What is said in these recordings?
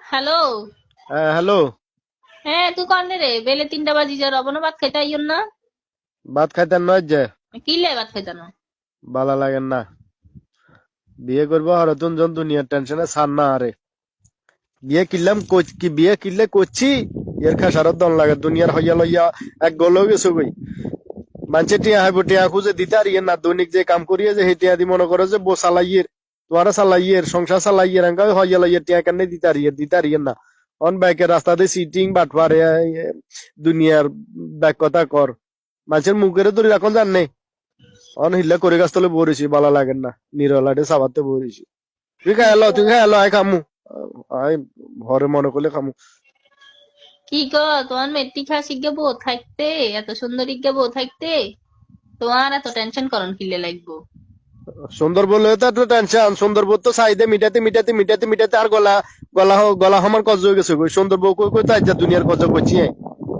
Hello. হ্যাঁ hello. হ্যাঁ তুই কনে রে? বেলে তিনটা বাজি যা রবনা ভাত খাইতে আইয়ন না। ভাত খাইতেন নয় যে কি লে ভাত খাইতে না বালা লাগেন না। বিয়ে করব আর হরতুন জন দুনিয়ার টেনশনে সার না আরে। বিয়ে কিনলাম কি বিয়ে কিনলে করছি এর খাসারত দন লাগে দুনিয়ার হইয়া লইয়া এক গলো গেছো গই মানুষে টিয়া হাইব টিয়া খুঁজে দিতে আর ইয়ে না দৈনিক যে কাম করিয়ে যে সেই টিয়া দি মনে করো যে বো চালাইয়ের তোমারা চালাইয়ের সংসার চালাইয়ের এঙ্কা হইয়া লইয়া টিয়া কেন দিতে আর দিতে আর ইয়ে না অন বাইকের রাস্তাতে সিটিং বাটপারে দুনিয়ার ব্যাক কথা কর মানুষের মুখের ধরে রাখন জান নেই অন হিল্লা করে গাছ তলে বরিছি বালা লাগেন না নিরলাটে সাবাতে বরিছি তুই খাই এলো তুই খাই এলো আয় খামু আয় ঘরে মনে করলে খামু কি গো তোমার মেট্রিক খা শিখে বউ থাকতে এত সুন্দর ইজ্ঞা বউ থাকতে তোমার এত টেনশন করন কিলে লাগবো সুন্দরবন তো একটু টেনশন সুন্দরবন তো সাইডে মিটাতে মিটাতে মিটাতে মিটাতে আর গলা গলা গলা হমার কজ হয়ে গেছে সুন্দরবন কই কই তাই দুনিয়ার কজ করছি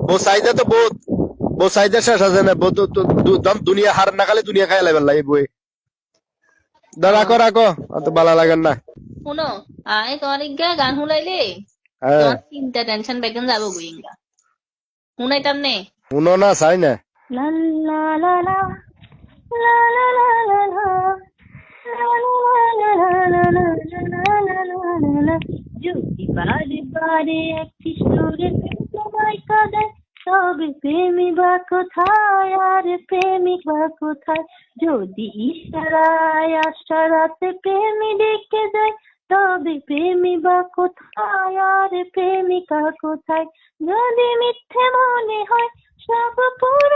বো সাইডে তো বহুত বো সাইডে শেষ আছে না? বো দম দুনিয়া হার না খালে দুনিয়া খাই লাগাল লাগে বই দা রাখো রাখো অত বালা লাগান না। শুনো আই তোর ইগা গান হুলাইলে তোর চিন্তা টেনশন বেগন যাব গুইঙ্গা শুনাইতাম নে শুনো না চাই না। লা লা লা। যদি বারে বারে একটি সুরে তোমায় কাঁদায় তবে প্রেমী বা কোথায় আর প্রেমিক বা কোথায় যদি ইশারায় আশারাতে প্রেমী ডেকে যায় তবে প্রেমী বা কোথায় আর প্রেমিকা কোথায় যদি মিথ্যে মনে হয়, সব যদি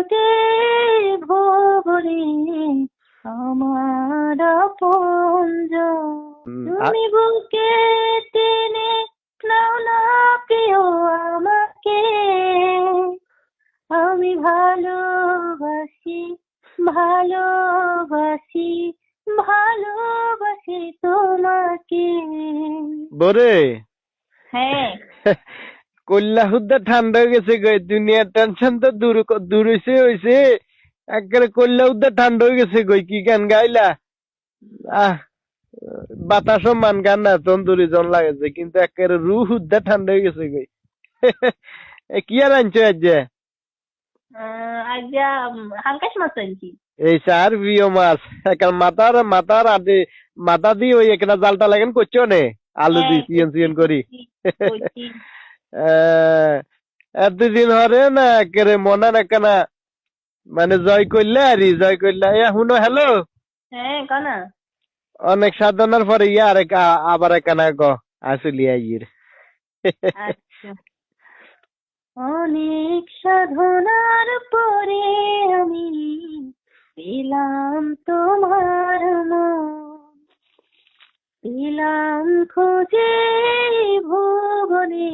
খুঁজে ভবরে আমার হুম, তুমি বুকে টেনে নাও না প্রিয় আমাকে। আমি ভালোবাসি ভালোবাসি ভালোবাসি তোমাকে। বরে। হ্যাঁ। কল্লা হুদ্দা ঠান্ডা হয়ে গেছে গো দুনিয়ার টেনশন তো দূর দূর হইছে হইছে। একেবারে কল্লা হুদ্দা ঠান্ডা হয়ে গেছে গই কি গান গাইলা? আহ বাতাসও মান গান না তন্দুরি জন লাগেছে কিন্তু একেবারে রু হুদ্দা ঠান্ডা হয়ে গেছে গই এ কি আর আনছো আজ? আজ হালকাশ মাছ আনছি। এই চার প্রিয় মাছ একার মাথার মাথার আদে মাথা দিয়ে ওই একটা জালটা লাগেন করছ নে? আলু দিয়ে সিয়ন সিয়ন করি। এতদিন হরে না একেবারে মনে না। কেনা মানে জয় করলে আর জয় করলে। এ শুনো হ্যালো? হ্যাঁ কানা? অনেক সাধনার পরে ইয়া আর এক আবার একখানা গ আসলি আইয়ের আচ্ছা। অনেক সাধনার পরে আমি পেলাম তোমার মন। পেলাম খুঁজে ভুবনে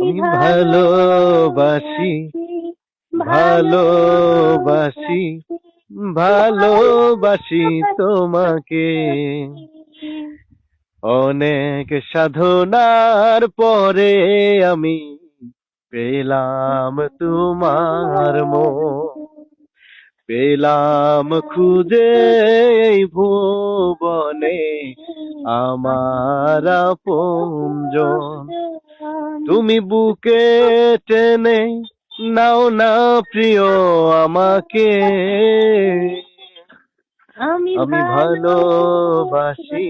আমি ভালোবাসি, ভালোবাসি ভালোবাসি তোমাকে। অনেক সাধনার পরে আমি পেলাম তোমার মন পেলাম খুঁজে ভুবনে আমার আপনজন। তুমি বুকে টেনে নাও না প্রিয় আমাকে। আমি ভালোবাসি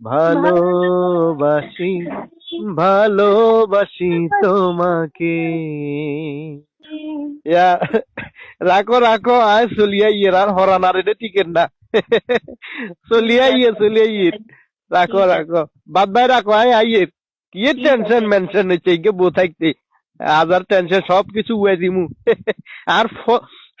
ভালোবাসি ভালোবাসি তোমাকে। রাখো রাখো আয় চলিয়া ইয়ের আর হরানার এটা টিকেট না। চলি আইয়ে চলি আইয়ে রাখো রাখো। বাদ ভাই রাখো আই আইয়ে। কি টেনশন মেনশন হচ্ছে কে বউ থাকতে আজার টেনশন সব কিছু উয়ে দিমু। আর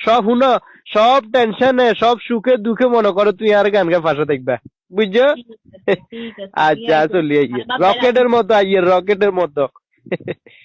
সব হুনো সব টেনশনে সব সুখে দুঃখে মনে করো তুই আর গান গা ফাঁসা দেখবা। বুঝছ? আচ্ছা ঠিক আছে। চলি আইয়ে। আর বাদ ভাই রকেটের মতো আইয়ে রকেটের মতো।